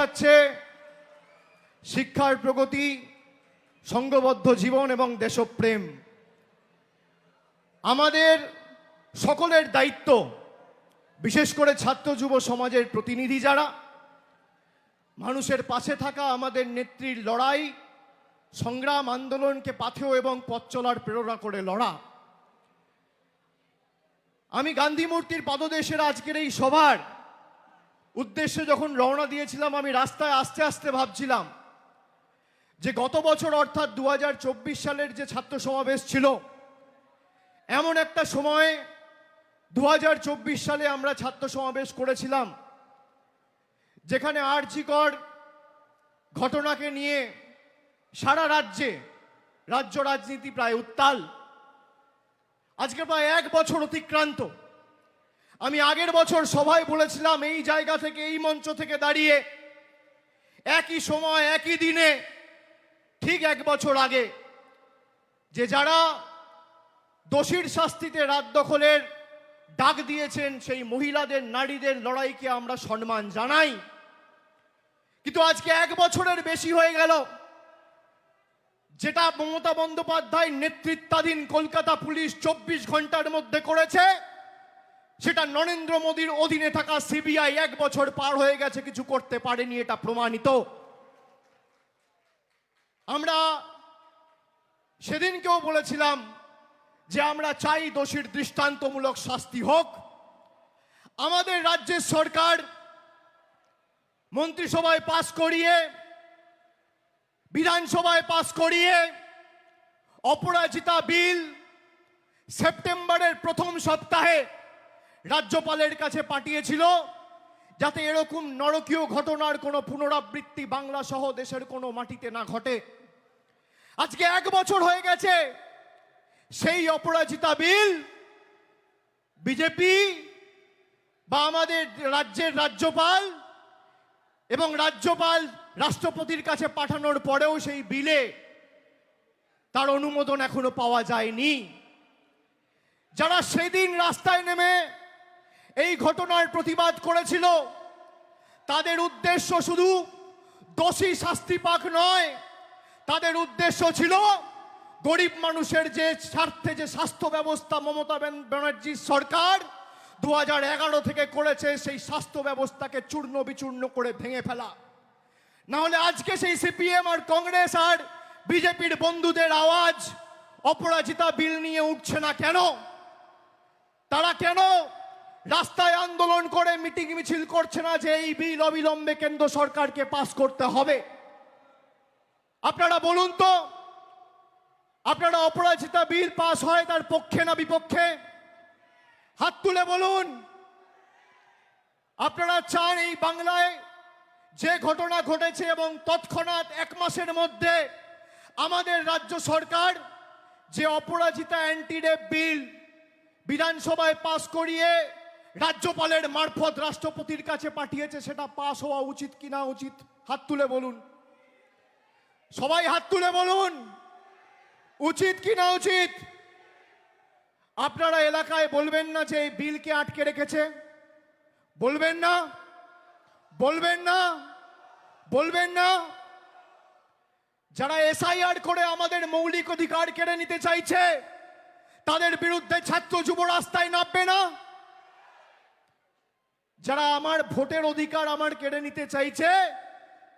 যাচ্ছে শিক্ষার প্রগতি সঙ্গবদ্ধ জীবন এবং দেশপ্রেম। আমাদের সকলের দায়িত্ব, বিশেষ করে ছাত্র যুব সমাজের প্রতিনিধি যারা, মানুষের পাশে থাকা আমাদের নেত্রীর লড়াই, সংগ্রাম, আন্দোলনকে পাথেয় এবং পথ চলার প্রেরণা করে লড়া। আমি গান্ধী মূর্তির পাদদেশের আজকের এই সভার উদ্দেশ্যে যখন রওনা দিয়েছিলাম, আমি রাস্তায় আস্তে আস্তে ভাবছিলাম যে গত বছর অর্থাৎ দু হাজার চব্বিশ সালের যে ছাত্র সমাবেশ ছিল, এমন একটা সময়ে দু হাজার চব্বিশ সালে আমরা ছাত্র সমাবেশ করেছিলাম, যেখানে আর্জিকর ঘটনাকে নিয়ে সারা রাজ্যে, রাজ্য রাজনীতি প্রায় উত্তাল। আজকে প্রায় এক বছর অতিক্রান্ত। আমি আগের বছর সভায় বলেছিলাম, এই জায়গা থেকে, এই মঞ্চ থেকে দাঁড়িয়ে, একই সময়, একই দিনে, ঠিক এক বছর আগে, যে যারা দোষীর শাস্তিতে রাত দখলের ডাক দিয়েছেন, সেই মহিলাদের, নারীদের লড়াইকে আমরা সম্মান জানাই। কিন্তু আজকে এক বছরের বেশি হয়ে গেল, যেটা মমতা বন্দ্যোপাধ্যায় নেতৃত্বাধীন কলকাতা পুলিশ চব্বিশ ঘণ্টার মধ্যে করেছে সেটা নরেন্দ্র মোদীর অধীনে থাকা সিবিআই এক বছর পার হয়ে গেছে, কিছু করতে পারেনি, এটা প্রমাণিত। আমরা সেদিনকেও বলেছিলাম যে আমরা চাই দোষীর দৃষ্টান্তমূলক শাস্তি হোক। আমাদের রাজ্যের সরকার মন্ত্রিসভায় পাশ করিয়ে, বিধানসভায় পাশ করিয়ে, অপরাজিতা বিল সেপ্টেম্বরের প্রথম সপ্তাহে রাজ্যপালের কাছে পাঠিয়েছিল যাতে এরকম নরকীয় ঘটনার কোনো পুনরাবৃত্তি বাংলা সহ দেশের কোনো মাটিতে না ঘটে। আজকে এক বছর হয়ে গেছে, সেই অপরাজিতা বিল বিজেপি বা আমাদের রাজ্যের রাজ্যপাল এবং রাজ্যপাল রাষ্ট্রপতির কাছে পাঠানোর পরেও সেই বিলে তার অনুমোদন এখনও পাওয়া যায়নি। যারা সেদিন রাস্তায় নেমে এই ঘটনার প্রতিবাদ করেছিল। তাদের উদ্দেশ্য শুধু দোষী শাস্তি পাক নয়, তাদের উদ্দেশ্য ছিল গরিব মানুষের যে স্বার্থে যে স্বাস্থ্য ব্যবস্থা মমতা ব্যানার্জির সরকার দু হাজার এগারো থেকে করেছে, সেই স্বাস্থ্য ব্যবস্থাকে চূর্ণ বিচূর্ণ করে ভেঙে ফেলা। না হলে আজকে সেই সিপিএম আর কংগ্রেস আর বিজেপির বন্ধুদের আওয়াজ, অপরাজিতা বিল নিয়ে উঠছে না কেন? তারা কেন রাস্তায় আন্দোলন করে, মিটিং মিছিল করছে না যে এই বিল অবিলম্বে কেন্দ্র সরকারকে পাস করতে হবে। আপনারা বলুন তো, আপনারা অপরাজিতা বিল পাস হয় তার পক্ষে না বিপক্ষে? হাত তুলে বলুন। আপনারা চান এই বাংলায় যে ঘটনা ঘটেছে এবং তৎক্ষণাৎ এক মাসের মধ্যে আমাদের রাজ্য সরকার যে অপরাজিতা অ্যান্টিরেপ বিল বিধানসভায় পাস করিয়ে রাজ্যপালের মারফত রাষ্ট্রপতির কাছে পাঠিয়েছে, সেটা পাস হওয়া উচিত কি না উচিত? হাত তুলে বলুন। সবাই হাত তুলে বলুন। উচিত কি না উচিত? আপনারা এলাকায় বলবেন না যে এই বিলকে আটকে রেখেছে? বলবেন না? বলবেন না? বলবেন না? যারা এসআইআর করে আমাদের মৌলিক অধিকার কেড়ে নিতে চাইছে, তাদের বিরুদ্ধে ছাত্র যুব রাস্তায় নামবে না? যারা আমার ভোটের অধিকার আমার কেড়ে নিতে চাইছে,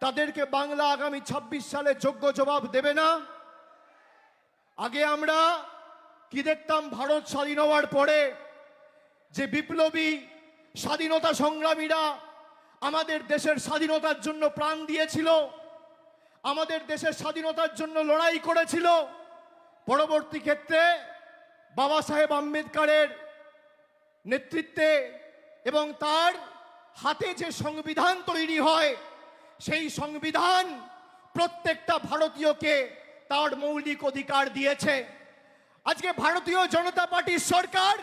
তাদেরকে বাংলা আগামী ২৬ সালে যোগ্য জবাব দেবে না। আগে আমরা কি দেখতাম ভারত স্বাধীন হওয়ার পরে? যে বিপ্লবী স্বাধীনতা সংগ্রামীরা আমাদের দেশের স্বাধীনতার জন্য প্রাণ দিয়েছিল, আমাদের দেশের স্বাধীনতার জন্য লড়াই করেছিল। পরবর্তী ক্ষেত্রে বাবা সাহেব আম্বেদকরের নেতৃত্বে এবং তার হাতে যে সংবিধান তৈরি হয়, সেই সংবিধান প্রত্যেকটা ভারতীয়কে তার মৌলিক অধিকার দিয়েছে। আজকে ভারতীয় জনতা পার্টির সরকার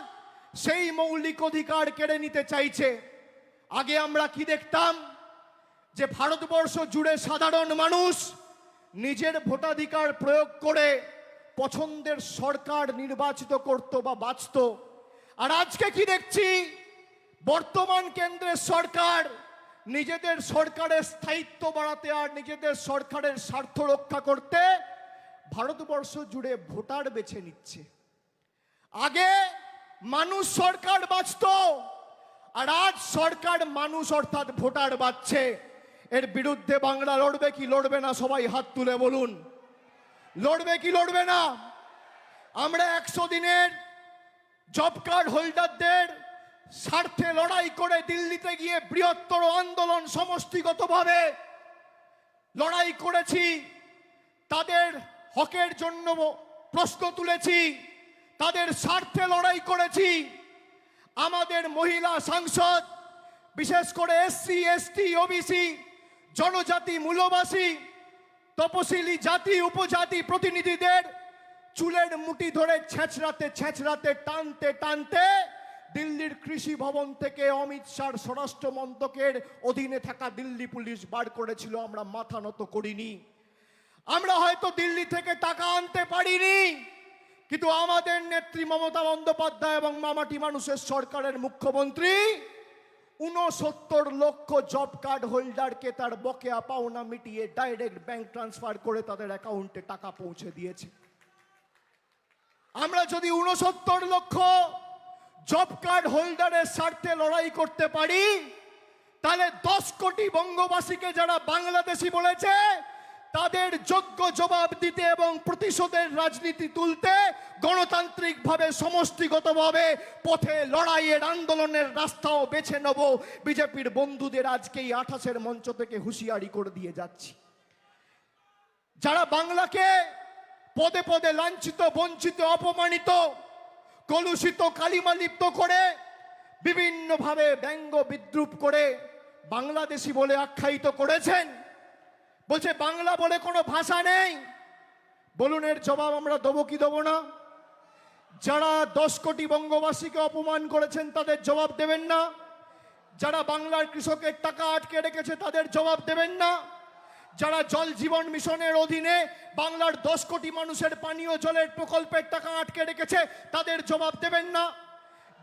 সেই মৌলিক অধিকার কেড়ে নিতে চাইছে। আগে আমরা কি দেখতাম? যে ভারতবর্ষ জুড়ে সাধারণ মানুষ নিজের ভোটাধিকার প্রয়োগ করে পছন্দের সরকার নির্বাচিত করত বা বাঁচত। আর আজকে কি দেখছি? বর্তমান কেন্দ্রের সরকার নিজেদের সরকারের স্থায়িত্ব বাড়াতে আর নিজেদের সরকারের স্বার্থ রক্ষা করতে ভারতবর্ষ জুড়ে ভোটার বেছে নিচ্ছে। আগে মানুষ সরকার বাঁচত আর আজ সরকার মানুষ অর্থাৎ ভোটার বাঁচছে। এর বিরুদ্ধে বাংলা লড়বে কি লড়বে না সবাই হাত তুলে বলুন। লড়বে কি লড়বে না? আমরা একশো দিনের জব কার্ড হোল্ডারদের স্বার্থে লড়াই করে দিল্লিতে গিয়ে বৃহত্তর আন্দোলন সমষ্টিগতভাবে লড়াই করেছি, তাদের হকের জন্য প্রশ্ন তুলেছি, তাদের স্বার্থে লড়াই করেছি। আমাদের মহিলা সাংসদ, বিশেষ করে এসসি এসটি ওবিসি জনজাতি মূলবাসী, তপশিলি জাতি, উপজাতি প্রতিনিধিদের চুলের মুঠি ধরে ছেঁচড়াতে ছেঁচড়াতে, টানতে টানতে দিল্লির কৃষি ভবন থেকে অমিত শাহর স্বরাষ্ট্র মন্ত্রকের অধীনে থাকা দিল্লি পুলিশ বার করেছিল, আমরা মাথা নত করিনি। আমরা হয়তো দিল্লি থেকে টাকা আনতে পারিনি, কিন্তু আমাদের নেত্রী মমতা বন্দ্যোপাধ্যায় এবং মামাটি মানুষের সরকারের মুখ্যমন্ত্রী উনসত্তর লক্ষ জব কার্ড হোল্ডারকে তার বকেয়া পাওনা মিটিয়ে ডাইরেক্ট ব্যাংক ট্রান্সফার করে তাদের অ্যাকাউন্টে টাকা পৌঁছে দিয়েছে। আমরা যদি উনসত্তর লক্ষ জব কার্ড হোল্ডারের স্বার্থে লড়াই করতে পারি? তাহলে দশ কোটি বঙ্গবাসীকে যারা বাংলাদেশি বলেছে, তাদের যোগ্য জবাব দিতে এবং প্রতিশোধের রাজনীতি তুলতে গণতান্ত্রিকভাবে সমষ্টিগতভাবে পথে লড়াইয়ের আন্দোলনের রাস্তাও বেছে নেব। বিজেপির বন্ধুদের আজকেই আঠাশের মঞ্চ থেকে হুঁশিয়ারি করে দিয়ে যাচ্ছি। যারা বাংলাকে পদে পদে লাঞ্ছিত, বঞ্চিত, অপমানিত কলুষিত কালিমা লিপ্ত করে, বিভিন্নভাবে ব্যঙ্গ বিদ্রুপ করে বাংলাদেশি বলে আখ্যায়িত করেছেন। বলছে, বাংলা বলে কোনো ভাষা নেই। বলুন এর জবাব আমরা দেবো কি দেবো না? যারা দশ কোটি বঙ্গবাসীকে অপমান করেছেন, তাদের জবাব দেবেন না। যারা বাংলার কৃষকের টাকা আটকে রেখেছে, তাদের জবাব দেবেন না। যারা জল জীবন মিশনের অধীনে বাংলার দশ কোটি মানুষের পানীয় জলের প্রকল্পের টাকা আটকে রেখেছে, তাদের জবাব দেবেন না।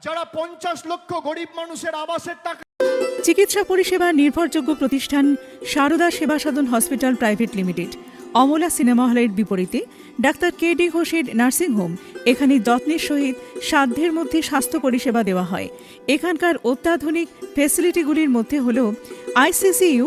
যারা পঞ্চাশ লক্ষ গরিব মানুষের আবাসের টাকা চিকিৎসা পরিষেবা নির্ভরযোগ্য প্রতিষ্ঠান Sarada Seva Sadhan hospital private limited, Amala cinema হলের বিপরীতে ডাক্তার কে ডি ঘোষের নার্সিংহোম এখানে যত্নের সহিত সাধ্যের মধ্যে স্বাস্থ্য পরিষেবা দেওয়া হয়। এখানকার অত্যাধুনিক ফেসিলিটিগুলির মধ্যে হল ICCU